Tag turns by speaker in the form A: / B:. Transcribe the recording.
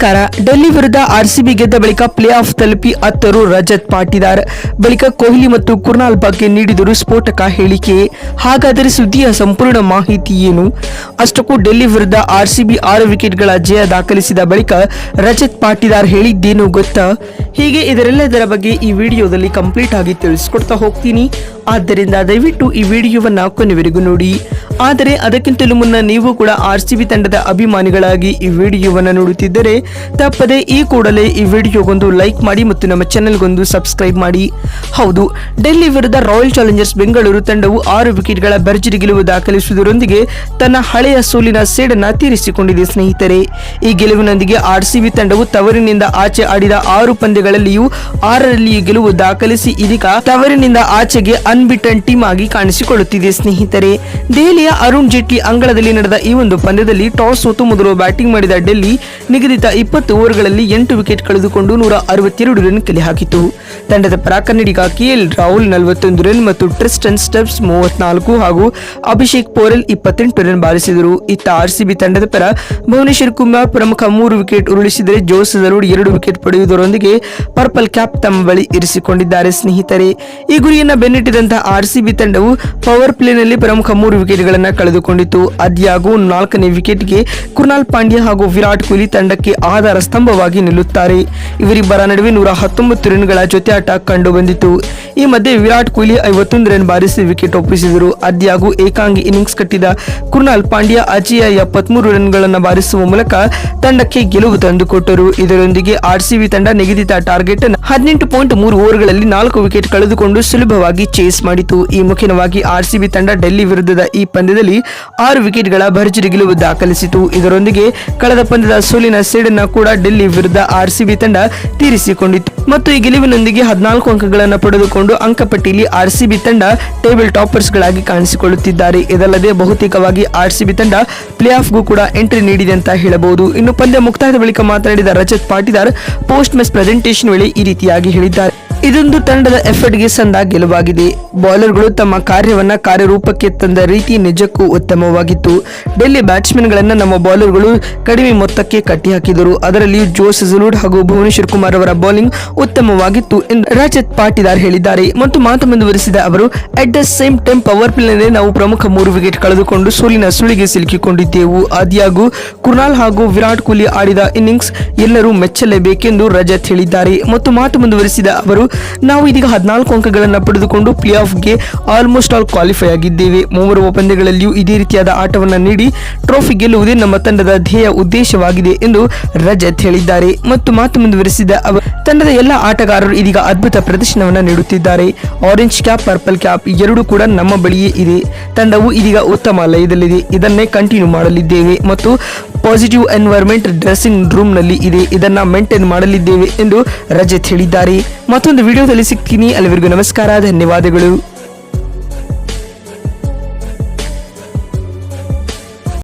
A: ನಮಸ್ಕಾರ. ಡೆಲ್ಲಿ ವಿರುದ್ಧ ಆರ್ಸಿಬಿ ಗೆದ್ದ ಬಳಿಕ ಪ್ಲೇ ಆಫ್ ತಲುಪಿ ಅತ್ತರು ರಜತ್ ಪಾಟಿದಾರ್. ಬಳಿಕ ಕೊಹ್ಲಿ ಮತ್ತು ಕುರ್ನಾಲ್ ಬಗ್ಗೆ ನೀಡಿದರು ಸ್ಫೋಟಕ ಹೇಳಿಕೆ. ಹಾಗಾದರೆ ಸುದ್ದಿಯ ಸಂಪೂರ್ಣ ಮಾಹಿತಿ ಏನು? ಅಷ್ಟಕ್ಕೂ ಡೆಲ್ಲಿ ವಿರುದ್ಧ ಆರ್ಸಿಬಿ ಆರು ವಿಕೆಟ್ಗಳ ಜಯ ದಾಖಲಿಸಿದ ಬಳಿಕ ರಜತ್ ಪಾಟಿದಾರ್ ಹೇಳಿದ್ದೇನು ಗೊತ್ತಾ? ಹೀಗೆ ಇದರೆಲ್ಲದರ ಬಗ್ಗೆ ಈ ವಿಡಿಯೋದಲ್ಲಿ ಕಂಪ್ಲೀಟ್ ಆಗಿ ತಿಳಿಸ್ಕೊಡ್ತಾ ಹೋಗ್ತೀನಿ. ಆದ್ದರಿಂದ ದಯವಿಟ್ಟು ಈ ವಿಡಿಯೋವನ್ನು ಕೊನೆವರೆಗೂ ನೋಡಿ. ಆದರೆ ಅದಕ್ಕಿಂತಲೂ ಮುನ್ನ ನೀವು ಕೂಡ ಆರ್ ಸಿ ತಂಡದ ಅಭಿಮಾನಿಗಳಾಗಿ ಈ ವಿಡಿಯೋವನ್ನು ನೋಡುತ್ತಿದ್ದರೆ ತಪ್ಪದೆ ಈ ಕೂಡಲೇ ಈ ವಿಡಿಯೋಗೊಂದು ಲೈಕ್ ಮಾಡಿ ಮತ್ತು ನಮ್ಮ ಚಾನೆಲ್ಗೊಂದು ಸಬ್ಸ್ಕ್ರೈಬ್ ಮಾಡಿ. ಹೌದು, ಡೆಲ್ಲಿ ವಿರುದ್ಧ ರಾಯಲ್ ಚಾಲೆಂಜರ್ಸ್ ಬೆಂಗಳೂರು ತಂಡವು ಆರು ವಿಕೆಟ್ಗಳ ಭರ್ಜರಿ ಗೆಲುವು ದಾಖಲಿಸುವುದರೊಂದಿಗೆ ತನ್ನ ಹಳೆಯ ಸೋಲಿನ ಸೇಡನ್ನ ತೀರಿಸಿಕೊಂಡಿದೆ ಸ್ನೇಹಿತರೆ. ಈ ಗೆಲುವಿನೊಂದಿಗೆ ಆರ್ ಸಿ ತಂಡವು ತವರಿನಿಂದ ಆಚೆ ಆಡಿದ ಆರು ಪಂದ್ಯಗಳಲ್ಲಿಯೂ ಆರರಲ್ಲಿಯೂ ಗೆಲುವು ದಾಖಲಿಸಿ ಇದೀಗ ತವರಿನಿಂದ ಆಚೆಗೆ ಅನ್ಬಿಟನ್ ಟೀಮ್ ಆಗಿ ಕಾಣಿಸಿಕೊಳ್ಳುತ್ತಿದೆ ಸ್ನೇಹಿತರೆ. ದೆಹಲಿಯ ಅರುಣ್ ಜೇಟ್ಲಿ ಅಂಗಳದಲ್ಲಿ ನಡೆದ ಈ ಒಂದು ಪಂದ್ಯದಲ್ಲಿ ಟಾಸ್ ಸೋತು ಮೊದಲು ಬ್ಯಾಟಿಂಗ್ ಮಾಡಿದ ಡೆಲ್ಲಿ ನಿಗದಿತ ಇಪ್ಪತ್ತು ಓವರ್ಗಳಲ್ಲಿ ಎಂಟು ವಿಕೆಟ್ ಕಳೆದುಕೊಂಡು ನೂರ ಅರವತ್ತೆರಡು ರನ್ ಕಲೆ ಹಾಕಿತು ತಂಡದ ಪರ ಕನ್ನಡಿಗ ಕೆಎಲ್ ರಾಹುಲ್ ನಲವತ್ತೊಂದು ರನ್ ಮತ್ತು ಟ್ರಿಸ್ಟನ್ ಸ್ಟೆಪ್ಸ್ ಮೂವತ್ನಾಲ್ಕು ಹಾಗೂ ಅಭಿಷೇಕ್ ಪೋರೆಲ್ ಇಪ್ಪತ್ತೆಂಟು ರನ್ ಬಾರಿಸಿದರು. ಇತ್ತ ಆರ್ಸಿಬಿ ತಂಡದ ಪರ ಭುವನೇಶ್ವರ್ ಕುಮಾರ್ ಪ್ರಮುಖ ಮೂರು ವಿಕೆಟ್ ಉರುಳಿಸಿದರೆ ಜೋಸ್ ಜರೂಡ್ ಎರಡು ವಿಕೆಟ್ ಪಡೆಯುವುದರೊಂದಿಗೆ ಪರ್ಪಲ್ ಕ್ಯಾಪ್ ತಮ್ಮ ಬಳಿ ಇರಿಸಿಕೊಂಡಿದ್ದಾರೆ ಸ್ನೇಹಿತರೆ. ಈ ಗುರಿಯನ್ನು ಬೆನ್ನಿಟ್ಟಿದಂತಹ ಆರ್ಸಿಬಿ ತಂಡವು ಪವರ್ ಪ್ಲೇನಲ್ಲಿ ಪ್ರಮುಖ ಮೂರು ವಿಕೆಟ್ಗಳನ್ನು ಕಳೆದುಕೊಂಡಿತು. ನಾಲ್ಕನೇ ವಿಕೆಟ್ಗೆ ಕುರ್ನಾಲ್ ಪಾಂಡ್ಯ ಹಾಗೂ ವಿರಾಟ್ ಕೊಹ್ಲಿ ತಂಡಕ್ಕೆ ಆಧಾರ ಸ್ತಂಭವಾಗಿ ನಿಲ್ಲುತ್ತಾರೆ. ಇವರಿಬ್ಬರ ನಡುವೆ ನೂರ ಹತ್ತೊಂಬತ್ತು ರನ್ಗಳ ಜೊತೆ ಆಟ ಕಂಡು ಬಂದಿತು ಈ ಮಧ್ಯೆ ವಿರಾಟ್ ಕೊಹ್ಲಿ ಐವತ್ತೊಂದು ರನ್ ಬಾರಿಸಿ ವಿಕೆಟ್ ಒಪ್ಪಿಸಿದರು. ಅದ್ಯಾಗೂ ಏಕಾಂಗಿ ಇನ್ನಿಂಗ್ಸ್ ಕಟ್ಟಿದ ಕುರ್ನಾಲ್ ಪಾಂಡ್ಯ ಅಜಯ ಎಪ್ಪತ್ಮೂರು ರನ್ಗಳನ್ನು ಬಾರಿಸುವ ಮೂಲಕ ತಂಡಕ್ಕೆ ಗೆಲುವು ತಂದುಕೊಟ್ಟರು. ಇದರೊಂದಿಗೆ ಆರ್ಸಿಬಿ ತಂಡ ನಿಗದಿತ ಟಾರ್ಗೆಟ್ ಹದಿನೆಂಟು ಪಾಯಿಂಟ್ ಮೂರು ಓವರ್ಗಳಲ್ಲಿ ನಾಲ್ಕು ವಿಕೆಟ್ ಕಳೆದುಕೊಂಡು ಸುಲಭವಾಗಿ ಚೇಸ್ ಮಾಡಿತು. ಈ ಮುಖ್ಯವಾಗಿ ಆರ್ಸಿಬಿ ತಂಡ ಡೆಲ್ಲಿ ವಿರುದ್ಧದ ಈ ಪಂದ್ಯದಲ್ಲಿ ಆರು ವಿಕೆಟ್ಗಳ ಭರ್ಜರಿ ಗೆಲುವು ದಾಖಲಿಸಿತು. ಇದರೊಂದಿಗೆ ಕಳೆದ ಪಂದ್ಯದ ಸೋಲಿನ ಸೇಡನ್ನ ಕೂಡ ಡೆಲ್ಲಿ ವಿರುದ್ಧ ಆರ್ಸಿಬಿ ತಂಡ ತೀರಿಸಿಕೊಂಡಿತು ಮತ್ತು ಈ ಗೆಲುವಿನೊಂದಿಗೆ ಹದಿನಾಲ್ಕು ಅಂಕಗಳನ್ನು ಪಡೆದುಕೊಂಡು ಅಂಕಪಟ್ಟಿಯಲ್ಲಿ ಆರ್ಸಿಬಿ ತಂಡ ಟೇಬಲ್ ಟಾಪರ್ಸ್ ಗಳಾಗಿ ಕಾಣಿಸಿಕೊಳ್ಳುತ್ತಿದ್ದಾರೆ. ಇದಲ್ಲದೆ ಬಹುತೇಕವಾಗಿ ಆರ್ಸಿಬಿ ತಂಡ ಪ್ಲೇ ಆಫ್ಗೂ ಕೂಡ ಎಂಟ್ರಿ ನೀಡಿದೆ ಅಂತ ಹೇಳಬಹುದು. ಇನ್ನು ಪಂದ್ಯ ಮುಕ್ತಾಯದ ಬಳಿಕ ಮಾತನಾಡಿದ Rajat Patidar, post match presentation ವೇಳೆ ಈ ರೀತಿಯಾಗಿ ಹೇಳಿದ್ದಾರೆ. ಇದೊಂದು ತಂಡದ ಎಫರ್ಟ್ಗೆ ಸಂದ ಗೆಲುವಾಗಿದೆ. ಬೌಲರ್ಗಳು ತಮ್ಮ ಕಾರ್ಯವನ್ನ ಕಾರ್ಯರೂಪಕ್ಕೆ ತಂದ ರೀತಿ ನಿಜಕ್ಕೂ ಉತ್ತಮವಾಗಿತ್ತು. ಡೆಲ್ಲಿ ಬ್ಯಾಟ್ಸ್ಮನ್ಗಳನ್ನು ನಮ್ಮ ಬೌಲರ್ಗಳು ಕಡಿಮೆ ಮೊತ್ತಕ್ಕೆ ಕಟ್ಟಿಹಾಕಿದರು. ಅದರಲ್ಲಿಯೂ ಜೋಸ್ ಜಲೂಡ್ ಹಾಗೂ ಭುವನೇಶ್ವರ್ ಕುಮಾರ್ ಅವರ ಬೌಲಿಂಗ್ ಉತ್ತಮವಾಗಿತ್ತು ಎಂದು ರಜತ್ ಪಾಟೀದಾರ್ ಹೇಳಿದ್ದಾರೆ. ಮತ್ತು ಮಾತು ಮುಂದುವರಿಸಿದ ಅವರು at the same time power ಪ್ಲೇನಲ್ಲಿ ನಾವು ಪ್ರಮುಖ ಮೂರು ವಿಕೆಟ್ ಕಳೆದುಕೊಂಡು ಸೋಲಿನ ಸುಳಿಗೆ ಸಿಲುಕಿಕೊಂಡಿದ್ದೆವು. ಆದಿಯಾಗೂ ಕುರ್ನಾಲ್ ಹಾಗೂ ವಿರಾಟ್ ಕೊಹ್ಲಿ ಆಡಿದ ಇನ್ನಿಂಗ್ಸ್ ಎಲ್ಲರೂ ಮೆಚ್ಚಲೇಬೇಕೆಂದು ರಜತ್ ಹೇಳಿದ್ದಾರೆ. ಮತ್ತು ಮಾತು ಮುಂದುವರಿಸಿದ ಅವರು ನಾವು ಇದೀಗ ಹದಿನಾಲ್ಕು ಅಂಕಗಳನ್ನು ಪಡೆದುಕೊಂಡು ಪ್ಲೇ ಆಫ್ಗೆ ಆಲ್ಮೋಸ್ಟ್ ಆಲ್ ಕ್ವಾಲಿಫೈ ಆಗಿದ್ದೇವೆ. ಮೂವರು ಪಂದ್ಯಗಳಲ್ಲಿಯೂ ಇದೇ ರೀತಿಯಾದ ಆಟವನ್ನು ನೀಡಿ ಟ್ರೋಫಿ ಗೆಲ್ಲುವುದೇ ನಮ್ಮ ತಂಡದ ಧ್ಯೇಯ ಉದ್ದೇಶವಾಗಿದೆ ಎಂದು ರಜತ್ ಹೇಳಿದ್ದಾರೆ. ಮತ್ತು ಮಾತು ಮುಂದುವರೆಸಿದ ಅವರು ತಂಡದ ಎಲ್ಲ ಆಟಗಾರರು ಇದೀಗ ಅದ್ಭುತ ಪ್ರದರ್ಶನವನ್ನು ನೀಡುತ್ತಿದ್ದಾರೆ. ಆರೆಂಜ್ ಕ್ಯಾಪ್ ಪರ್ಪಲ್ ಕ್ಯಾಪ್ ಎರಡೂ ಕೂಡ ನಮ್ಮ ಬಳಿಯೇ ಇದೆ. ತಂಡವು ಇದೀಗ ಉತ್ತಮ ಲಯದಲ್ಲಿದೆ. ಇದನ್ನೇ ಕಂಟಿನ್ಯೂ ಮಾಡಲಿದ್ದೇವೆ ಮತ್ತು ಪಾಸಿಟಿವ್ ಎನ್ವೈರ್ಮೆಂಟ್ ಡ್ರೆಸ್ಸಿಂಗ್ ರೂಮ್ನಲ್ಲಿ ಇದೆ. ಇದನ್ನು ಮೇಂಟೈನ್ ಮಾಡಲಿದ್ದೇವೆ ಎಂದು ರಜತ್ ಹೇಳಿದ್ದಾರೆ. ಮತ್ತೊಂದು ವಿಡಿಯೋದಲ್ಲಿ ಸಿಗ್ತೀನಿ. ಅಲ್ಲಿವರೆಗೂ ನಮಸ್ಕಾರ. ಧನ್ಯವಾದಗಳು.